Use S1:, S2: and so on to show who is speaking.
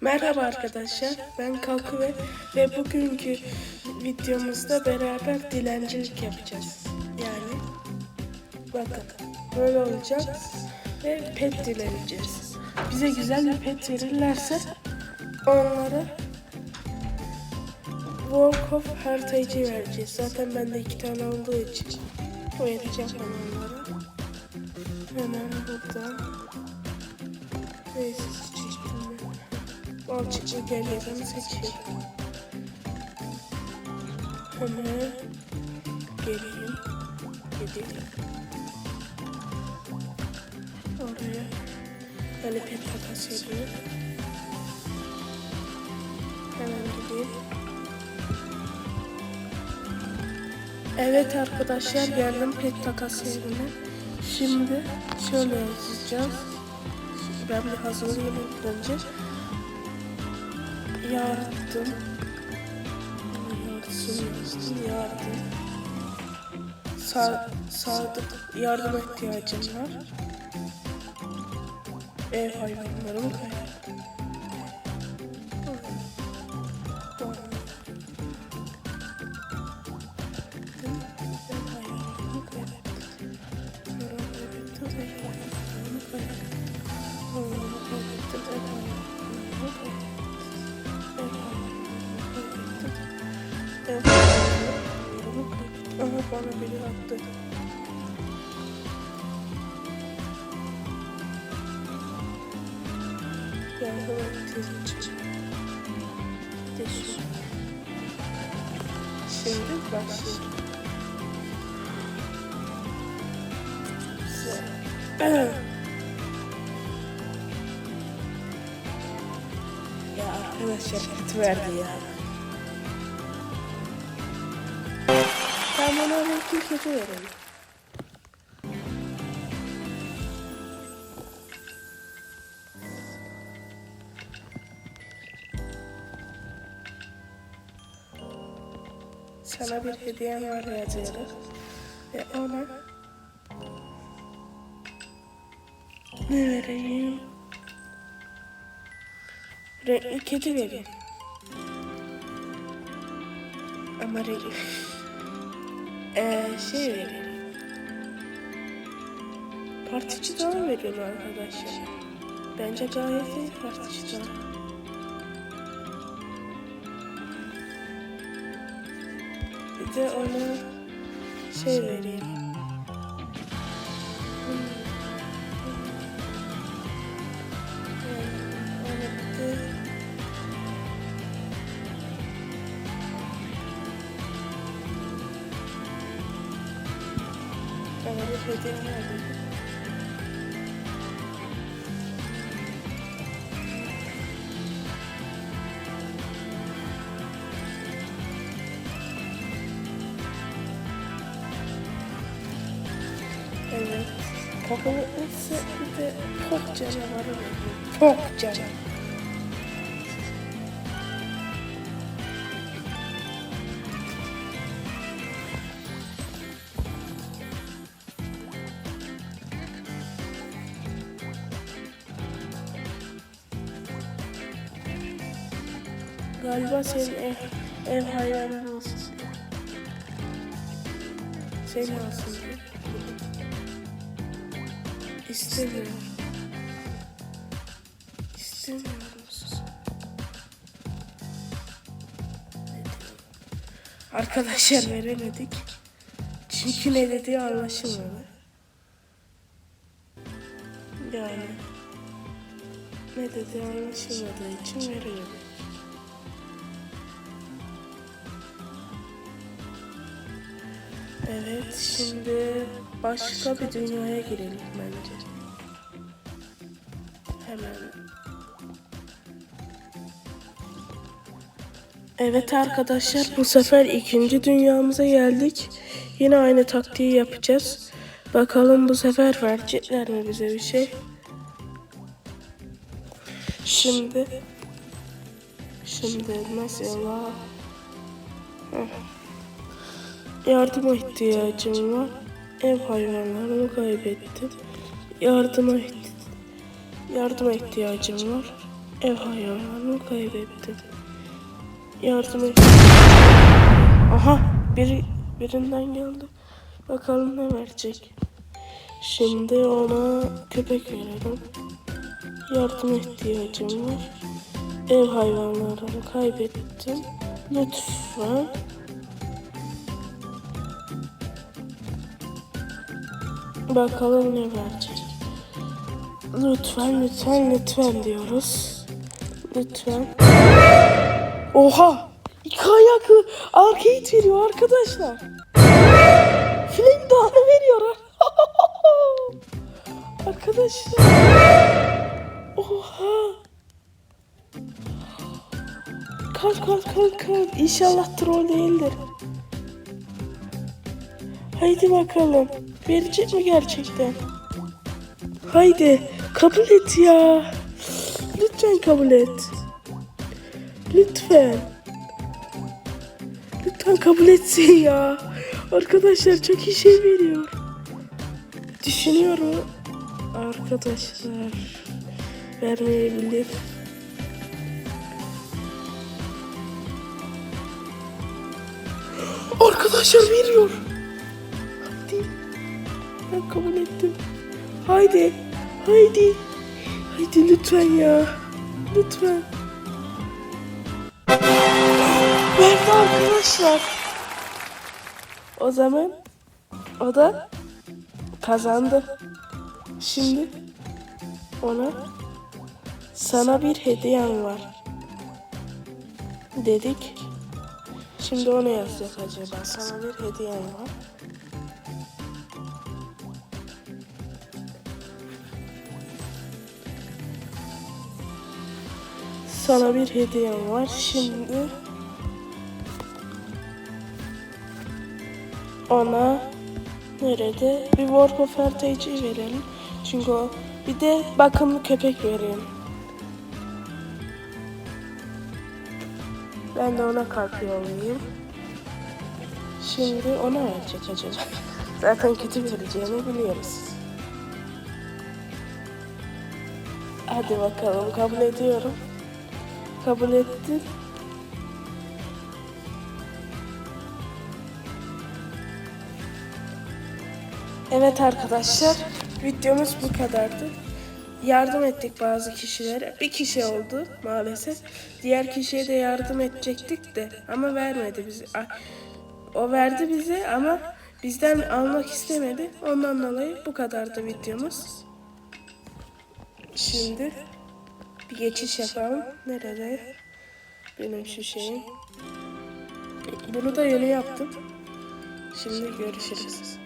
S1: Merhaba arkadaşlar, ben Kalkı ve, ve bugünkü videomuzda beraber dilencilik yapacağız. Yani bakın böyle olacak ve pet dileneceğiz. Bize güzel bir pet verirlerse onlara Walk of Heritage'i vereceğiz. Zaten bende iki tane olduğu için vereceğim ben onlara. Hemen buradan Neyse seçtim ben. Balçıklı gel yazanı seçeyim. Hemen geleyim. Gidelim. Oraya. Hani pet takas yapıyor. Hemen gideyim. Evet arkadaşlar geldim pet takas yerine. Şimdi şöyle yazacağız. Ben bir hazırlayayım önce. Yardım. Yardım. Yardım. Sa sadık yardıma ihtiyacım var. Ev hayvanlarımı kaybettim. Aha bana biri attı. Yardım ettiğin için. Teşekkür Şimdi başlayalım. Ya arkadaşlar kötü verdi ya. Ben bana belki kötü verelim. Sana bir hediyem var yazıyoruz. Ve ona ne vereyim? Renkli kedi vereyim. Ama renkli... Ee, şey vereyim. Partici daha veriyorum arkadaşlar. Bence gayet iyi partici daha. Bir de ona şey vereyim. Bana bir hediye verdi. Evet. Popolası bir de pok canavarı veriyor. Galiba senin ev, ev hayvanın olsun. Senin olsun. İstemiyorum. İstemiyorum. Arkadaşlar veremedik. Çünkü ne dediği anlaşılmadı. Yani ne dediği anlaşılmadığı için veremedik. Evet, şimdi başka bir dünyaya girelim bence. Hemen. Evet arkadaşlar, bu sefer ikinci dünyamıza geldik. Yine aynı taktiği yapacağız. Bakalım bu sefer verecekler mi bize bir şey? Şimdi Şimdi mesela Heh. Yardıma ihtiyacım var. Ev hayvanlarımı kaybettim. Yardıma yardıma ihtiyacım var. Ev hayvanlarını kaybettim. Yardım et. Aha biri birinden geldi. Bakalım ne verecek. Şimdi ona köpek verelim. Yardım ihtiyacım var. Ev hayvanlarını kaybettim. Lütfen. Bakalım ne verecek. Lütfen, lütfen, lütfen diyoruz. Lütfen. Oha! İki ayaklı arcade veriyor arkadaşlar. Flame dağını veriyor. arkadaşlar. Oha! Kalk kalk kalk kalk. İnşallah troll değildir. Haydi bakalım. Verecek mi gerçekten? Haydi kabul et ya. Lütfen kabul et. Lütfen. Lütfen kabul etsin ya. Arkadaşlar çok iyi şey veriyor. Düşünüyorum. Arkadaşlar. Vermeyebilir. Arkadaşlar veriyor. Ben kabul ettim. Haydi. Haydi. Haydi lütfen ya. Lütfen. Verdi arkadaşlar. O zaman o da kazandı. Şimdi ona sana bir hediyem var dedik. Şimdi o ne yazacak acaba? Sana bir hediyem var. Sana bir hediyem var. Şimdi ona nerede? Bir Work of Heritage verelim. Çünkü o bir de bakımlı köpek verelim. Ben de ona kalp yollayayım. Şimdi ona verecek acaba. Zaten kötü vereceğini biliyoruz. Hadi bakalım kabul ediyorum. Kabul ettin. Evet arkadaşlar, videomuz bu kadardı. Yardım ettik bazı kişilere. Bir kişi oldu maalesef. Diğer kişiye de yardım edecektik de ama vermedi bize. A- O verdi bize ama bizden almak istemedi. Ondan dolayı bu kadardı videomuz. Şimdi bir geçiş yapalım. Nerede? Benim şu şeyim. Bunu da yeni yaptım. Şimdi görüşürüz.